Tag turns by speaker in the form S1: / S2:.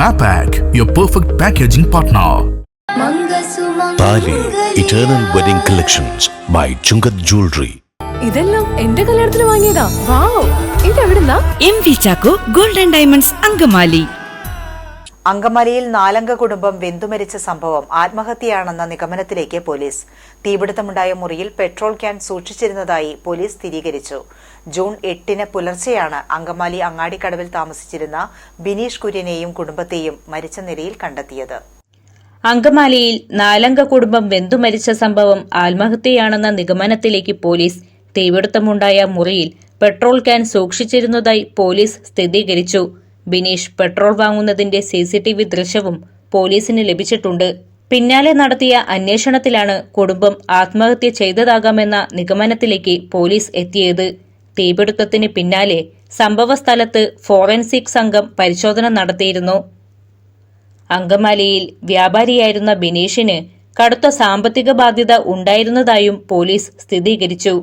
S1: Mapac, your perfect packaging partner.
S2: Thali eternal wedding collections by Chungath jewellery
S3: ഇതെല്ലാം എന്റെ കല്യാണത്തിന് വാങ്ങിയതാ. Wow ഇതെവിടുന്നാ?
S4: M V Chacko golden diamonds Angamaly
S5: അങ്കമാലിയിൽ നാലംഗ കുടുംബം വെന്തുമരിച്ച സംഭവം ആത്മഹത്യയാണെന്ന നിഗമനത്തിലേക്ക് പോലീസ്. തീപിടുത്തമുണ്ടായ മുറിയിൽ പെട്രോൾ ക്യാൻ സൂക്ഷിച്ചിരുന്നതായി പോലീസ് സ്ഥിരീകരിച്ചു. ജൂൺ എട്ടിന് പുലർച്ചെയാണ് അങ്കമാലി അങ്ങാടിക്കടവിൽ താമസിച്ചിരുന്ന ബിനീഷ് കുര്യനെയും കുടുംബത്തെയും മരിച്ച നിലയിൽ കണ്ടെത്തിയത്.
S6: അങ്കമാലിയിൽ നാലംഗ കുടുംബം വെന്തുമരിച്ച സംഭവം ആത്മഹത്യയാണെന്ന നിഗമനത്തിലേക്ക് പോലീസ്. തീപിടുത്തമുണ്ടായ മുറിയിൽ പെട്രോൾ ക്യാൻ സൂക്ഷിച്ചിരുന്നതായി പോലീസ് സ്ഥിരീകരിച്ചു. ബിനീഷ് പെട്രോൾ വാങ്ങുന്നതിന്റെ സിസിടിവി ദൃശ്യവും പോലീസിന് ലഭിച്ചിട്ടുണ്ട്. പിന്നാലെ നടത്തിയ അന്വേഷണത്തിലാണ് കുടുംബം ആത്മഹത്യ ചെയ്തതാകാമെന്ന നിഗമനത്തിലേക്ക് പോലീസ് എത്തിയത്. തീപിടുത്തത്തിന് പിന്നാലെ സംഭവസ്ഥലത്ത് ഫോറൻസിക് സംഘം പരിശോധന നടത്തിയിരുന്നു. അങ്കമാലിയിൽ വ്യാപാരിയായിരുന്ന ബിനീഷിന് കടുത്ത സാമ്പത്തിക ബാധ്യത ഉണ്ടായിരുന്നതായും പോലീസ് സ്ഥിരീകരിച്ചു.